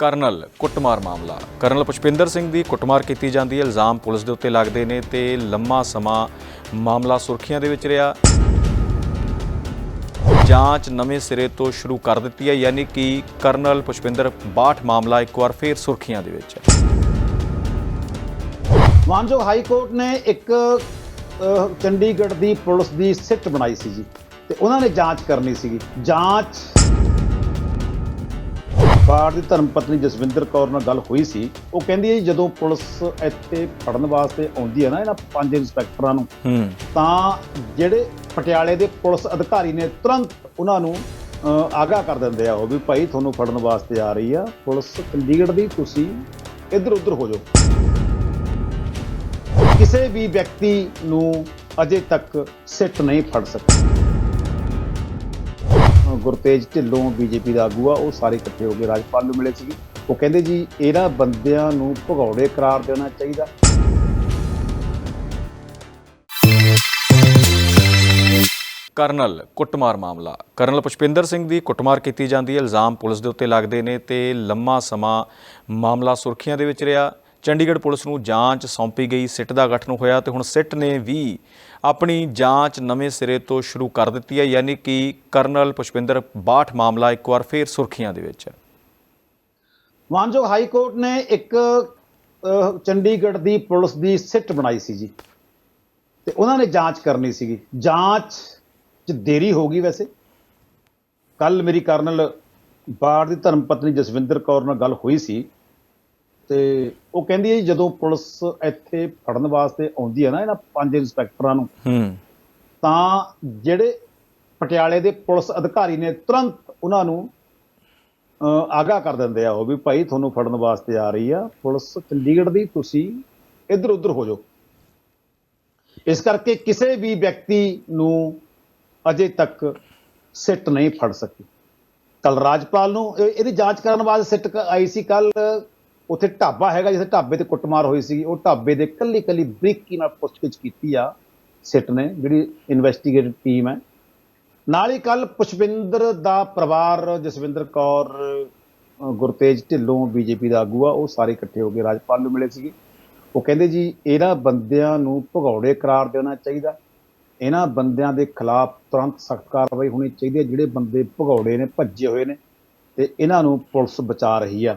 Colonel ਕੁੱਟਮਾਰ ਮਾਮਲਾ। Colonel Pushpinder Singh ਦੀ ਕੁੱਟਮਾਰ ਕੀਤੀ ਜਾਂਦੀ ਹੈ। ਇਲਜ਼ਾਮ ਪੁਲਿਸ ਦੇ ਉੱਤੇ ਲੱਗਦੇ ਨੇ ਤੇ ਲੰਮਾ ਸਮਾਂ ਮਾਮਲਾ ਸੁਰਖੀਆਂ ਦੇ ਵਿੱਚ ਰਿਹਾ। ਜਾਂਚ ਨਵੇਂ ਸਿਰੇ ਤੋਂ ਸ਼ੁਰੂ ਕਰ ਦਿੱਤੀ ਹੈ। ਯਾਨੀ ਕਿ ਕਰਨਲ ਪੁਸ਼ਪਿੰਦਰ ਬਾਠ ਮਾਮਲਾ ਇੱਕ ਵਾਰ ਫੇਰ ਸੁਰਖੀਆਂ ਦੇ ਵਿੱਚ। ਹੈ ਮਾਨਯੋਗ ਹਾਈ ਕੋਰਟ ਨੇ ਇੱਕ ਚੰਡੀਗੜ੍ਹ ਦੀ ਪੁਲਿਸ ਦੀ ਸਿੱਟ ਬਣਾਈ ਸੀ ਜੀ। ਤੇ ਉਹਨਾਂ ਨੇ ਜਾਂਚ ਕਰਨੀ ਸੀਗੀ। ਜਾਂਚ ਬਾੜ ਦੀ ਧਰਮ ਪਤਨੀ ਜਸਵਿੰਦਰ ਕੌਰ ਨਾਲ ਗੱਲ ਹੋਈ ਸੀ। ਉਹ ਕਹਿੰਦੀ ਹੈ ਜੀ, ਜਦੋਂ ਪੁਲਿਸ ਇੱਥੇ ਫੜਨ ਵਾਸਤੇ ਆਉਂਦੀ ਹੈ ਨਾ ਇਹਨਾਂ ਪੰਜ ਇੰਸਪੈਕਟਰਾਂ ਨੂੰ ਤਾਂ ਜਿਹੜੇ ਪਟਿਆਲੇ ਦੇ ਪੁਲਿਸ ਅਧਿਕਾਰੀ ਨੇ ਤੁਰੰਤ ਉਹਨਾਂ ਨੂੰ ਆਗਾਹ ਕਰ ਦਿੰਦੇ ਆ ਉਹ ਵੀ ਭਾਈ ਤੁਹਾਨੂੰ ਫੜਨ ਵਾਸਤੇ ਆ ਰਹੀ ਆ ਪੁਲਿਸ ਚੰਡੀਗੜ੍ਹ ਦੀ ਤੁਸੀਂ ਇੱਧਰ ਉੱਧਰ ਹੋ ਜਾਓ। ਕਿਸੇ ਵੀ ਵਿਅਕਤੀ ਨੂੰ ਅਜੇ ਤੱਕ ਸਿੱਟ ਨਹੀਂ ਫੜ ਸਕੀ ਅਹ, ਗੁਰਤੇਜ ਢਿੱਲੋਂ ਬੀਜੇਪੀ ਦਾ ਆਗੂ ਆ, ਉਹ ਸਾਰੇ ਇਕੱਠੇ ਹੋ ਕੇ ਰਾਜਪਾਲ ਨੂੰ ਮਿਲੇ ਸੀਗੇ। ਉਹ ਕਹਿੰਦੇ ਜੀ, ਇਹਨਾਂ ਬੰਦਿਆਂ ਨੂੰ ਭਗੌੜੇ ਕਰਾਰ ਦੇਣਾ ਚਾਹੀਦਾ। ਕਰਨਲ, ਕੁੱਟਮਾਰ ਮਾਮਲਾ। ਕਰਨਲ ਪੁਸ਼ਪਿੰਦਰ ਸਿੰਘ ਦੀ ਕੁੱਟਮਾਰ ਕੀਤੀ ਜਾਂਦੀ ਹੈ, ਇਲਜ਼ਾਮ ਪੁਲਿਸ ਦੇ ਉੱਤੇ ਲੱਗਦੇ ਨੇ ਤੇ ਲੰਮਾ ਸਮਾਂ ਮਾਮਲਾ ਸੁਰਖੀਆਂ ਦੇ ਵਿੱਚ ਰਿਹਾ। ਚੰਡੀਗੜ੍ਹ ਪੁਲਿਸ ਨੂੰ ਜਾਂਚ ਸੌਂਪੀ ਗਈ, ਸਿੱਟ ਦਾ ਗਠਨ ਹੋਇਆ ਤੇ ਹੁਣ ਸਿੱਟ ਨੇ ਵੀ ਆਪਣੀ ਜਾਂਚ ਨਵੇਂ ਸਿਰੇ ਤੋਂ ਸ਼ੁਰੂ ਕਰ ਦਿੱਤੀ ਹੈ, ਯਾਨੀ ਕਿ ਕਰਨਲ ਪੁਸ਼ਪਿੰਦਰ ਬਾਠ ਮਾਮਲਾ ਇੱਕ ਵਾਰ ਫੇਰ ਸੁਰਖੀਆਂ ਦੇ ਵਿੱਚ। ਹੈ ਮਾਨਯੋਗ ਹਾਈ ਕੋਰਟ ਨੇ ਇੱਕ ਚੰਡੀਗੜ੍ਹ ਦੀ ਪੁਲਿਸ ਦੀ ਸਿੱਟ ਬਣਾਈ ਸੀ ਜੀ। ਤੇ ਉਹਨਾਂ ਨੇ ਜਾਂਚ ਕਰਨੀ ਸੀਗੀ। ਜਾਂਚ 'ਚ ਦੇਰੀ ਹੋ ਗਈ ਵੈਸੇ। ਕੱਲ ਮੇਰੀ ਕਰਨਲ ਬਾੜ ਦੀ ਧਰਮ ਪਤਨੀ ਜਸਵਿੰਦਰ ਕੌਰ ਨਾਲ ਗੱਲ ਹੋਈ ਸੀ। ਤੇ ਉਹ ਕਹਿੰਦੀ ਹੈ ਜੀ, ਜਦੋਂ ਪੁਲਿਸ ਇੱਥੇ ਫੜਨ ਵਾਸਤੇ ਆਉਂਦੀ ਹੈ ਨਾ ਇਹਨਾਂ ਪੰਜ ਇੰਸਪੈਕਟਰਾਂ ਨੂੰ ਹੂੰ। ਤਾਂ ਜਿਹੜੇ ਪਟਿਆਲੇ ਦੇ ਪੁਲਿਸ ਅਧਿਕਾਰੀ ਨੇ ਤੁਰੰਤ ਉਹਨਾਂ ਨੂੰ ਆਗਾਹ ਕਰ ਦਿੰਦੇ ਆ ਉਹ ਵੀ ਭਾਈ ਤੁਹਾਨੂੰ ਫੜਨ ਵਾਸਤੇ ਆ ਰਹੀ ਆ ਪੁਲਿਸ ਚੰਡੀਗੜ੍ਹ ਦੀ ਤੁਸੀਂ ਇੱਧਰ ਉੱਧਰ ਹੋ ਜਾਓ। ਇਸ ਕਰਕੇ ਕਿਸੇ ਵੀ ਵਿਅਕਤੀ ਨੂੰ ਅਜੇ ਤੱਕ ਸਿੱਟ ਨਹੀਂ ਫੜ ਸਕੀ। ਕੱਲ ਰਾਜਪਾਲ ਨੂੰ ਇਹ- ਇਹਦੀ ਜਾਂਚ ਕਰਨ ਵਾਸਤੇ ਸਿੱਟ ਆਈ ਸੀ ਕੱਲ ਉੱਥੇ ਢਾਬਾ ਹੈਗਾ ਜਿੱਥੇ ਢਾਬੇ ਤੇ ਕੁੱਟਮਾਰ ਹੋਈ ਸੀ ਉਹ ਢਾਬੇ ਦੇ ਕੱਲੀ ਕੱਲੀ ਬਰੀਕੀ ਨਾਲ ਪੁੱਛਗਿੱਛ ਕੀਤੀ ਆ ਸਿੱਟ ਨੇ, ਜਿਹੜੀ ਇਨਵੈਸਟੀਗੇਟਿਵ ਟੀਮ ਹੈ। ਨਾਲ ਹੀ ਕੱਲ ਪੁਸ਼ਪਿੰਦਰ ਦਾ ਪਰਿਵਾਰ, ਜਸਵਿੰਦਰ ਕੌਰ ਗੁਰਤੇਜ ਢਿੱਲੋਂ, ਬੀਜੇਪੀ ਦਾ ਆਗੂ ਆ, ਉਹ ਸਾਰੇ ਇਕੱਠੇ ਹੋ ਕੇ ਰਾਜਪਾਲ ਨੂੰ ਮਿਲੇ ਸੀਗੇ। ਉਹ ਕਹਿੰਦੇ ਜੀ, ਇਹਨਾਂ ਬੰਦਿਆਂ ਨੂੰ ਭਗੌੜੇ ਕਰਾਰ ਦੇਣਾ ਚਾਹੀਦਾ। ਇਹਨਾਂ ਬੰਦਿਆਂ ਦੇ ਖਿਲਾਫ ਤੁਰੰਤ ਸਖਤ ਕਾਰਵਾਈ ਹੋਣੀ ਚਾਹੀਦੀ ਹੈ। ਜਿਹੜੇ ਬੰਦੇ ਭਗੌੜੇ ਨੇ, ਭੱਜੇ ਹੋਏ ਨੇ, ਤੇ ਇਹਨਾਂ ਨੂੰ ਪੁਲਿਸ ਬਚਾ ਰਹੀ ਆ।